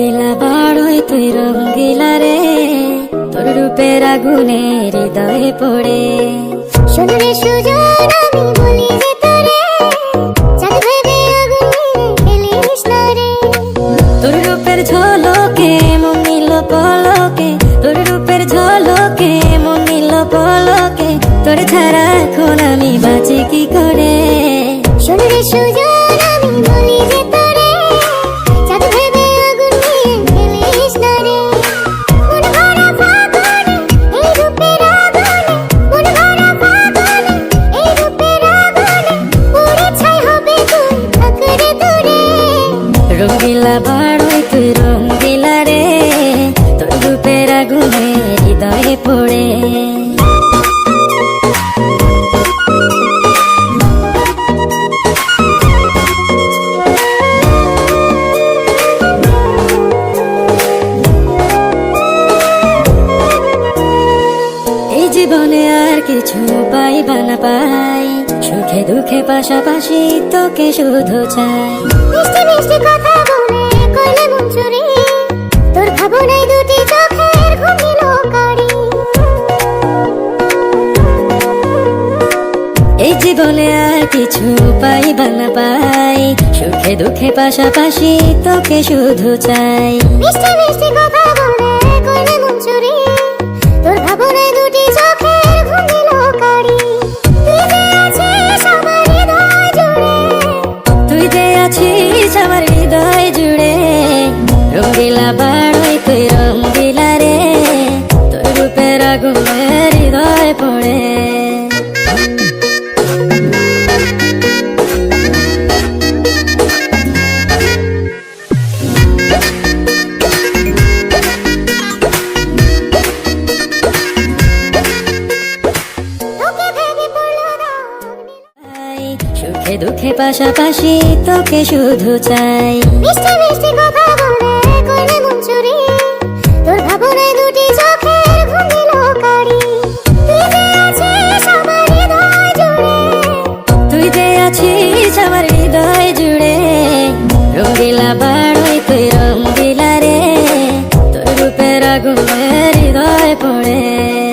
গেলা বাড়ই তুই রং গিলা রে তোর রূপের আগুনে হৃদয়ে পড়ে শোনো সুজন আমি বলি যে তোরে চাঁদ আগুনে তোর রূপের ঝলকে পলকে। তোর রূপের ঝলকে পলকে। তোর ছাড়া এখন আমি বাঁচি পড়ে। এই জীবনে আর কিছু পাইবা না পাই, সুখে দুঃখে পাশাপাশি তোকে শুধু চাই। কথা বলে তোর ভাবনায় দুটি চোখের জীবনে আর কিছু পাইবা না পাই। সুখে দুঃখে পাশাপাশি তোকে শুধু চাই। মিষ্টি মিষ্টি কথা বলে করলে মন চুরি। তোর ভাবনায় দুটি চোখের ঘুমিল কারি। তুই যে আছিস আমার হৃদয় জুড়ে। তুই যে আছিস আমার হৃদয় জুড়ে। রঙ্গিলা বাড়ই তুই রঙ্গিলা রে। তোর রূপের আগুনে হৃদয় পড়ে। এ দুঃখে পাশাপাশি তোকে শুধু চাই। মিষ্টি তোর আছিস জুড়ে। রে। রূপের আগুনে হৃদয় পড়ে।